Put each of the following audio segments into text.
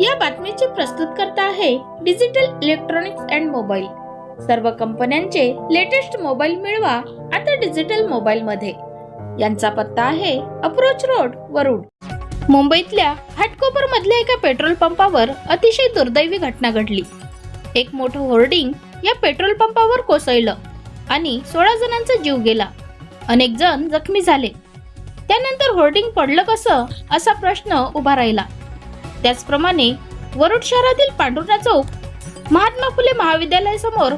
या बातमीची प्रस्तुत करता आहे डिजिटल इलेक्ट्रॉनिक्स अँड मोबाईल. सर्व कंपन्यांचे लेटेस्ट मोबाईल मिळवा आता डिजिटल मोबाईल मध्ये यांचा पत्ता आहे अप्रोच रोड वरुड. मुंबईतल्या हाटकोपर मधल्या एका पेट्रोल पंपावर अतिशय दुर्दैवी घटना घडली. एक मोठं होर्डिंग या पेट्रोल पंपावर कोसळलं आणि सोळा जणांचा जीव गेला. अनेक जण जखमी झाले. त्यानंतर होर्डिंग पडलं कसं असा प्रश्न उभा राहिला. त्याचप्रमाणे वरुड शहरातील पांडुर्णा चौक महात्मा फुले महाविद्यालयासमोर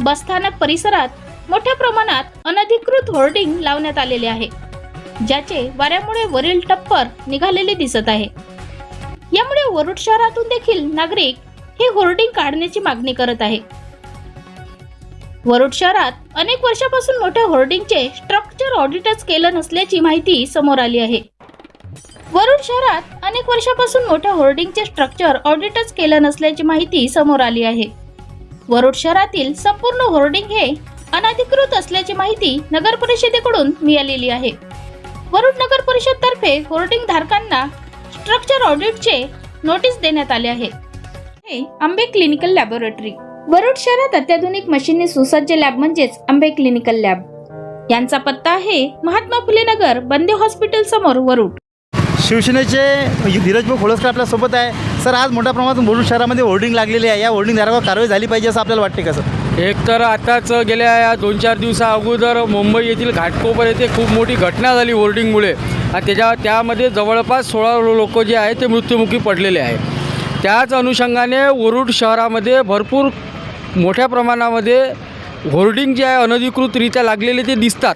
बसस्थानक परिसरात मोठ्या प्रमाणात अनधिकृत होर्डिंग लावण्यात आलेले आहे ज्याचे वाऱ्यामुळे वरील टप्पर निघालेले दिसत आहे. यामुळे वरुड शहरातून देखील नागरिक हे होर्डिंग काढण्याची मागणी करत आहे. वरुड शहरात अनेक वर्षापासून मोठ्या होर्डिंगचे स्ट्रक्चर ऑडिटच केलं नसल्याची माहिती समोर आली आहे. वरुड शहरात अनेक वर्षापासून मोठ्या होर्डिंगचे स्ट्रक्चर ऑडिटच केलं नसल्याची माहिती समोर आली आहे. वरुड शहरातील संपूर्ण होर्डिंग हे अनधिकृत असल्याची माहिती नगर परिषदेकडून मिळालेली आहे. वरुड नगर परिषद तर्फे होर्डिंग धारकांना स्ट्रक्चर ऑडिटचे नोटीस देण्यात आले आहे. हे आंबे क्लिनिकल लॅबोरेटरी वरुड शहरात अत्याधुनिक मशीनने सुसज्ज लॅब म्हणजेच आंबे क्लिनिकल लॅब यांचा पत्ता आहे महात्मा फुले नगर बंदे हॉस्पिटल समोर वरुड. शिवसेनेचे धीरज भाऊ खोळसकर आपल्यासोबत आहे. सर आज मोठ्या प्रमाणात बोलूर शहरामध्ये होर्डिंग लागलेली आहे. या होर्डिंगधारावर कारवाई झाली पाहिजे असं आपल्याला वाटते का सर? एक तर आताच गेल्या या दोन चार दिवसा अगोदर मुंबई येथील घाटकोपर येथे खूप मोठी घटना झाली होर्डिंगमुळे. आणि त्याच्या त्यामध्ये जवळपास सोळा लोक जे आहे ते मृत्युमुखी पडलेले आहे त्याच अनुषंगाने वरुड शहरामध्ये भरपूर मोठ्या प्रमाणामध्ये होर्डिंग जे आहे अनधिकृतरित्या लागलेले ते दिसतात.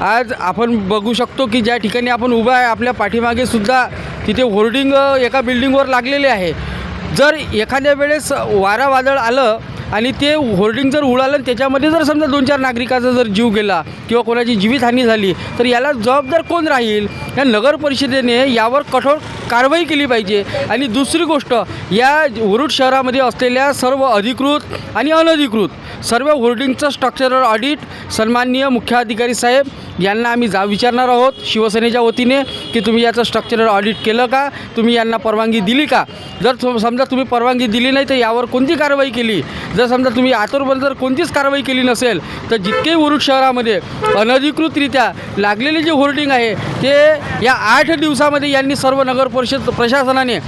आज आपण बघू शकतो की ज्या ठिकाणी आपण उभा आहे आपल्या पाठीमागे सुद्धा तिथे होर्डिंग एका बिल्डिंगवर लागलेले आहे. जर एखाद्या वेळेस वारा वादळ आलं आणि ते होर्डिंग जर उडालं आणि त्याच्यामध्ये जर समजा दोन चार नागरिकाचा जर जीव गेला किंवा कोणाची जीवितहानी झाली तर याला जबाबदार कोण राहील? या नगर परिषदेने यावर कठोर कारवाई केली पाहिजे. आणि दुसरी गोष्ट या वरुड शहरामध्ये असलेल्या सर्व अधिकृत आणि अनधिकृत सर्व होर्डिंगचं स्ट्रक्चरल ऑडिट सन्माननीय मुख्याधिकारी साहेब यांना आम्ही जा विचारणार आहोत शिवसेनेच्या वतीने की तुम्ही याचं स्ट्रक्चरल ऑडिट केलं का? तुम्ही यांना परवानगी दिली का? जर समजा तुम्ही परवानगी दिली नाही तर यावर कोणती कारवाई केली? जर समजा तुम्ही आतुरबंद जर कोणतीच कारवाई केली नसेल तर जितके वरुड शहरामध्ये अनधिकृतरित्या लागलेले जे होर्डिंग आहे ते या आठ दिवसामध्ये यांनी सर्व नगर परिषद प्रशासनाने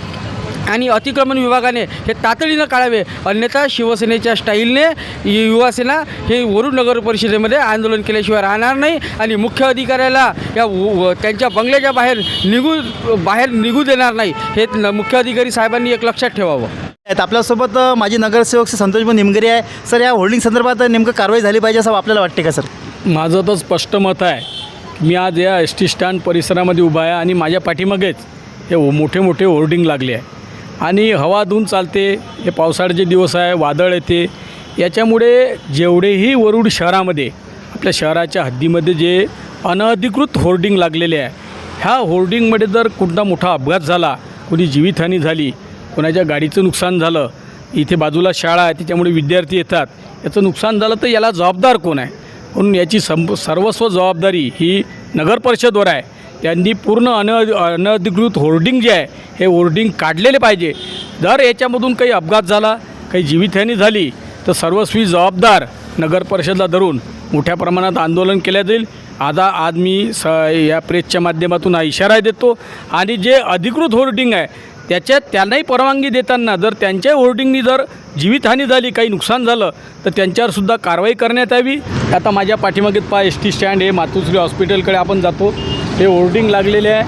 आणि अतिक्रमण विभागाने हे तातडीनं काढावे. अन्यथा शिवसेनेच्या स्टाईलने यु- युवासेना हे वरुड नगर परिषदेमध्ये आंदोलन केल्याशिवाय राहणार नाही आणि मुख्य अधिकाऱ्याला या त्यांच्या बंगल्याच्या बाहेर निघू बाहेर निघू देणार नाही. हे मुख्य अधिकारी साहेबांनी एक लक्षात ठेवावं. आहेत. आपल्यासोबत माजी नगरसेवक श्री संतोषभाऊ निमगरे आहे. सर या होर्डिंग संदर्भात नेमकं कारवाई झाली पाहिजे असं आपल्याला वाटते का सर? माझं तर स्पष्ट मत आहे मी आज या एस टी स्टँड परिसरामध्ये उभा आहे आणि माझ्या पाठीमागेच हे मोठे मोठे होर्डिंग लागले आहे. आणि हवा धुऊन चालते हे पावसाळ्याचे दिवस आहे वादळ येते. याच्यामुळे जेवढेही वरुड शहरामध्ये आपल्या शहराच्या हद्दीमध्ये जे अनधिकृत होर्डिंग लागलेले आहे ह्या होर्डिंगमध्ये जर कुठला मोठा अपघात झाला कोणी जीवितहानी झाली कोणाच्या गाडीचं नुकसान झालं इथे बाजूला शाळा आहे त्याच्यामुळे विद्यार्थी येतात याचं नुकसान झालं तर याला जबाबदार कोण आहे? म्हणून याची सं सर्वस्व जबाबदारी ही नगर परिषदवर आहे. त्यांनी पूर्ण अन अनधिकृत होर्डिंग जे आहे हे होर्डिंग काढलेले पाहिजे. जर याच्यामधून काही अपघात झाला काही जीवितहानी झाली तर सर्वस्वी जबाबदार नगर परिषदला धरून मोठ्या प्रमाणात आंदोलन केल्या जाईल. आता आज मी स या प्रेसच्या माध्यमातून हा इशारा देतो. आणि जे अधिकृत होर्डिंग आहे त्याच्यात त्यांनाही परवानगी देताना जर त्यांच्या होर्डिंगनी जर जीवितहानी झाली काही नुकसान झालं तर त्यांच्यावरसुद्धा कारवाई करण्यात यावी. आता माझ्या पाठीमागे पा एस टी स्टँड हे मातुश्री हॉस्पिटलकडे आपण जातो. हे होर्डिंग लागलेले आहे.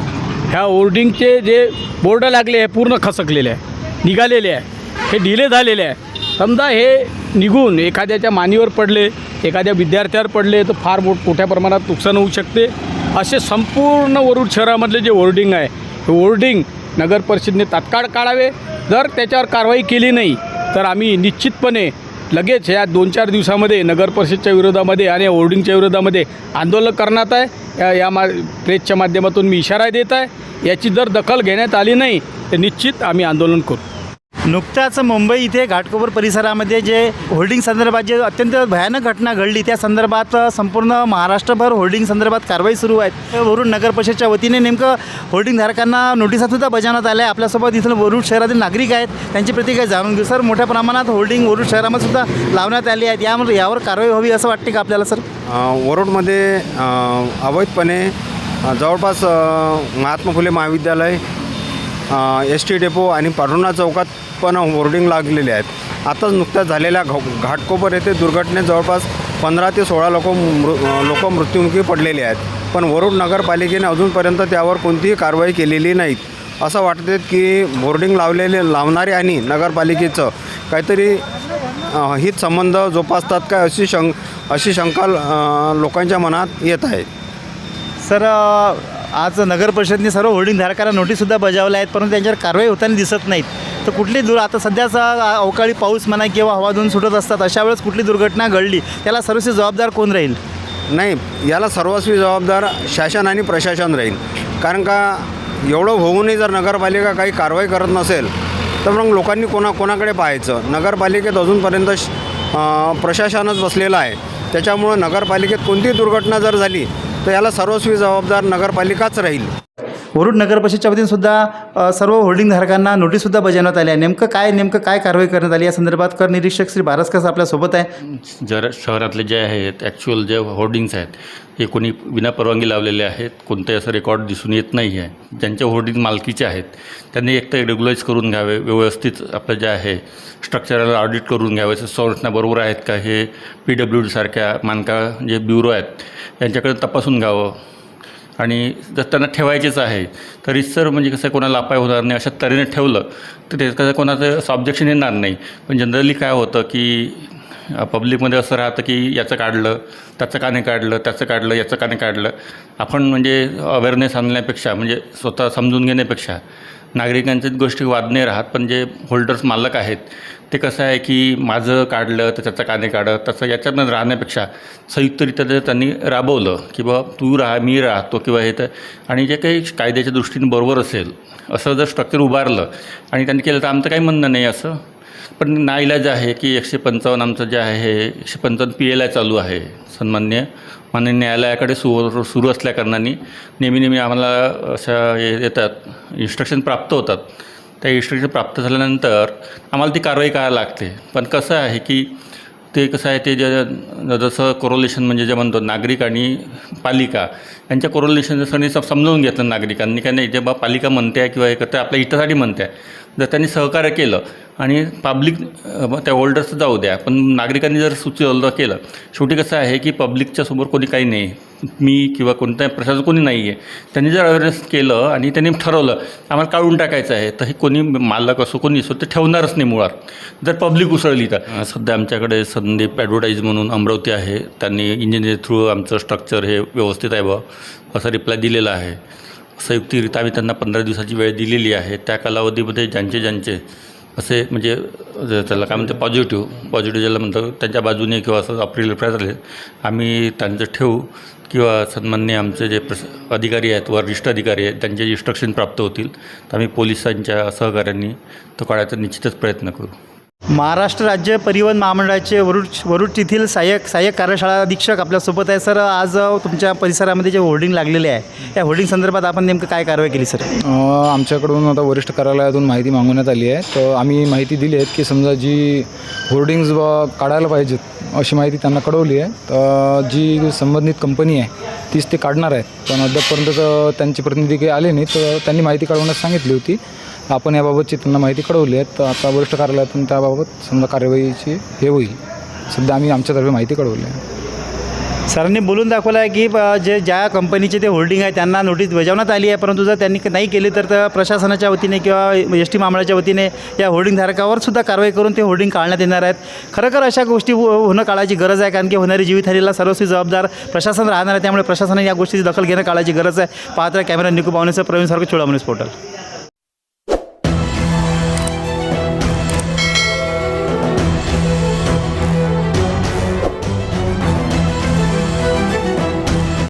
ह्या होर्डिंगचे जे बोर्ड लागले आहे पूर्ण खसकलेले आहे. निघालेले आहे. हे डिले झालेले आहे. समजा हे निघून एखाद्याच्या मानीवर पडले एखाद्या विद्यार्थ्यावर पडले तर फार मोठ मोठ्या प्रमाणात नुकसान होऊ शकते. असे संपूर्ण वरुड शहरामधले जे होर्डिंग आहे हे होर्डिंग नगर परिषदेने तात्काळ काढावे. जर त्याच्यावर कारवाई केली नाही तर आम्ही निश्चितपणे लगेच या दोन चार दिवसामध्ये नगर परिषदच्या विरोधामध्ये आणि होर्डिंगच्या विरोधामध्ये आंदोलन करण्यात आहे. या या मा प्रेसच्या माध्यमातून मी इशारा देत आहे. याची जर दखल घेण्यात आली नाही तर निश्चित आम्ही आंदोलन करू. नुकताच मुंबई इथे घाटकोपर परिसरामध्ये जे होल्डिंग संदर्भात जे अत्यंत भयानक घटना घडली त्या संदर्भात संपूर्ण महाराष्ट्रभर होल्डिंग संदर्भात कारवाई सुरू आहेत. वरुड नगर परिषदच्या वतीने नेमकं होल्डिंग धारकांना नोटिसासुद्धा बजावण्यात आल्या. आहे आपल्यासोबत इथं वरुड शहरातील नागरिक आहेत. त्यांची प्रतिक्रिया जाणून घेऊ. सर मोठ्या प्रमाणात होल्डिंग वरुड शहरामध्ये सुद्धा लावण्यात आली आहेत यावर यावर कारवाई व्हावी असं वाटते का आपल्याला सर? वरुडमध्ये अवैधपणे जवळपास महात्मा फुले महाविद्यालय एस टी डेपो आणि पांडुरंगा चौकात पण होर्डिंग लागलेले आहेत. आताच नुकत्याच झालेल्या घ घाटकोपर येथे दुर्घटनेत जवळपास पंधरा ते सोळा लोक मृ लोक मृत्युमुखी पडलेले आहेत. पण वरुड नगरपालिकेने अजूनपर्यंत त्यावर कोणतीही कारवाई केलेली नाहीत असं वाटते की बोर्डिंग लावलेले लावणारे आणि नगरपालिकेचं काहीतरी हित संबंध जोपासतात काय अशी शंक अशी शंका लोकांच्या मनात येत आहे. सर आज नगर परिषदने सर्व होर्डिंग धारकांना नोटीससुद्धा बजावल्या आहेत परंतु त्यांच्यावर कारवाई होताना दिसत नाहीत. तर कुठली दूर आता सध्याचा अवकाळी पाऊस म्हणा किंवा हवा सुटत असतात अशा वेळेस कुठली दुर्घटना घडली? त्याला सर्वस्वी जबाबदार कोण राहील? नाही याला सर्वस्वी जबाबदार शासन आणि प्रशासन राहील. कारण का एवढं होऊनही जर नगरपालिका काही कारवाई करत नसेल तर मग लोकांनी कोणा कोणाकडे पाहायचं? नगरपालिकेत अजूनपर्यंत श- प्रशासनच बसलेलं आहे. त्याच्यामुळं नगरपालिकेत कोणतीही दुर्घटना जर झाली तर याला सर्वस्वी जबाबदार नगरपालिकाच राहील. वरुड नगरपरिषदच्या वतीने सुद्धा सर्व होल्डिंग धारकांना नोटीससुद्धा बजावण्यात आली आहे. नेमकं काय नेमकं काय कारवाई करण्यात आली या संदर्भात कर निरीक्षक श्री बारसकर आपल्यासोबत आहे. जर शहरातले जे आहेत ॲक्च्युअल जे होर्डिंग्स आहेत हे कोणी विनापरवानगी लावलेले आहेत कोणतंही असं रेकॉर्ड दिसून येत नाही आहे. ज्यांच्या होर्डिंग मालकीचे आहेत त्यांनी एक तर रेग्युलाइज करून घ्यावे व्यवस्थित आपलं जे आहे स्ट्रक्चरल ऑडिट करून घ्यावे संरचना बरोबर आहेत का हे पी डब्ल्यू डीसारख्या मानका जे ब्युरो आहेत यांच्याकडे तपासून घ्यावं. आणि जर त्यांना ठेवायचेच आहे तरी सर म्हणजे कसं कोणाला अपाय होणार नाही अशा तऱ्हेने ठेवलं तर ते कसं कोणाचं असं ऑब्जेक्शन येणार नाही. पण जनरली काय होतं की पब्लिकमध्ये असं राहतं की याचं काढलं त्याचं का नाही काढलं त्याचं काढलं याचं का नाही काढलं. आपण म्हणजे अवेअरनेस आणण्यापेक्षा म्हणजे स्वतः समजून घेण्यापेक्षा नागरिकांच्याच गोष्टी वाद नाही राहत पण जे होल्डर्स मालक आहेत ते कसं आहे की माझं काढलं तर त्याचं का नाही काढत तसं याच्यातनं राहण्यापेक्षा संयुक्तरित्या जर त्यांनी राबवलं की बा तू राहा मी राहतो किंवा हे तर आणि जे काही कायद्याच्या दृष्टीने बरोबर असेल असं जर स्ट्रक्चर उभारलं आणि त्यांनी केलं तर आमचं काही म्हणणं नाही असं? पण नाईलाज आहे की एकशे पंचावन्न आमचं जे आहे हे एकशे पंचावन्न पी एल आय चालू आहे सन्मान्य. माननीय न्यायालयाकडे सु सुरू असल्याकारणाने नेहमी नेहमी आम्हाला अशा हे येतात इन्स्ट्रक्शन प्राप्त होतात. त्या इन्स्ट्रक्शन प्राप्त झाल्यानंतर आम्हाला ती कारवाई करायला लागते. पण कसं आहे की ते कसं आहे ते ज्या जसं कोरोलेशन म्हणजे जे म्हणतो नागरिक आणि पालिका यांच्या कोरोलेशन जसं सम समजावून घेतलं नागरिकांनी काय नाही जे बा पालिका म्हणते आहे किंवा हे करते आपल्या हितासाठी म्हणते आहे जर त्यांनी सहकार्य केलं आणि पब्लिक त्या होल्डर्सचं जाऊ द्या पण नागरिकांनी जर सुचवलं केलं शेवटी कसं आहे की पब्लिकच्या समोर कोणी काही नाही. मी किंवा कोणत्या प्रशासन कोणी नाही आहे. त्यांनी जर अवेअरनेस केलं आणि त्यांनी ठरवलं आम्हाला काढून टाकायचं आहे तर हे कोणी मालक असो कोणी असो ते ठेवणारच नाही मुळात. जर पब्लिक उसळली तर. सध्या आमच्याकडे संदीप ॲडव्हर्टाईज म्हणून अमरावती आहे. त्यांनी इंजिनिअर थ्रू आमचं स्ट्रक्चर हे व्यवस्थित आहे बा असा रिप्लाय दिलेला आहे. संयुक्तरित्या आम्ही त्यांना पंधरा दिवसाची वेळ दिलेली आहे. त्या कालावधीमध्ये ज्यांचे ज्यांचे असे म्हणजे त्याला काय म्हणते पॉझिटिव्ह पॉझिटिव्ह ज्याला म्हणतात त्यांच्या बाजूने किंवा असं अप्रिल अप्रिल झाले आम्ही त्यांचं ठेवू. किंवा सन्मान्य आमचे जे प्रस अधिकारी आहेत वरिष्ठ अधिकारी आहेत त्यांचे इन्स्ट्रक्शन प्राप्त होतील. तर आम्ही पोलिसांच्या सहकार्यांनी तो काढायचा निश्चितच प्रयत्न करू. महाराष्ट्र राज्य परिवहन महामंडळाचे वरुड वरुड येथील सहाय्यक सहाय्यक कार्यशाळा अधीक्षक आपल्यासोबत आहे. सर आज तुमच्या परिसरामध्ये जे होर्डिंग लागलेले आहे त्या होर्डिंग संदर्भात आपण नेमकं काय कारवाई केली सर? आमच्याकडून आता वरिष्ठ कार्यालयातून माहिती मागवण्यात आली आहे. तर आम्ही माहिती दिली आहे की समजा जी होर्डिंग्ज काढायला पाहिजेत अशी माहिती त्यांना कळवली आहे. तर जी संबंधित कंपनी आहे तीच ते काढणार आहेत. पण अद्यापपर्यंत त्यांचे प्रतिनिधी काही आले नाही. तर त्यांनी माहिती काढवण्यास सांगितली होती. आपण याबाबतची त्यांना माहिती कळवली आहे. तर आता वरिष्ठ कार्यालयातून त्याबाबत समजा कार्यवाहीची हे होईल. सध्या आम्ही आमच्यातर्फे माहिती कळवली आहे. सरांनी बोलून दाखवलं आहे की जे ज्या कंपनीचे ते होल्डिंग आहे त्यांना नोटीस बजावण्यात आली आहे. परंतु जर त्यांनी नाही केली तर प्रशासनाच्या वतीने किंवा एस टी महामंडळाच्या वतीने या होल्डिंगधारकावर सुद्धा कारवाई करून ते होल्डिंग काढण्यात येणार आहेत. खरोखर अशा गोष्टी हो, होणं काळाची गरज आहे कारण की होणारी जीवितहानीला सर्वस्वी जबाबदार प्रशासन राहणार आहे. त्यामुळे प्रशासनाने या गोष्टीची दखल घेणं काळाची गरज आहे. पाहता कॅमेरा निकू पाहुणेचं प्रवीण सारखं चोळामणीस पोर्टल.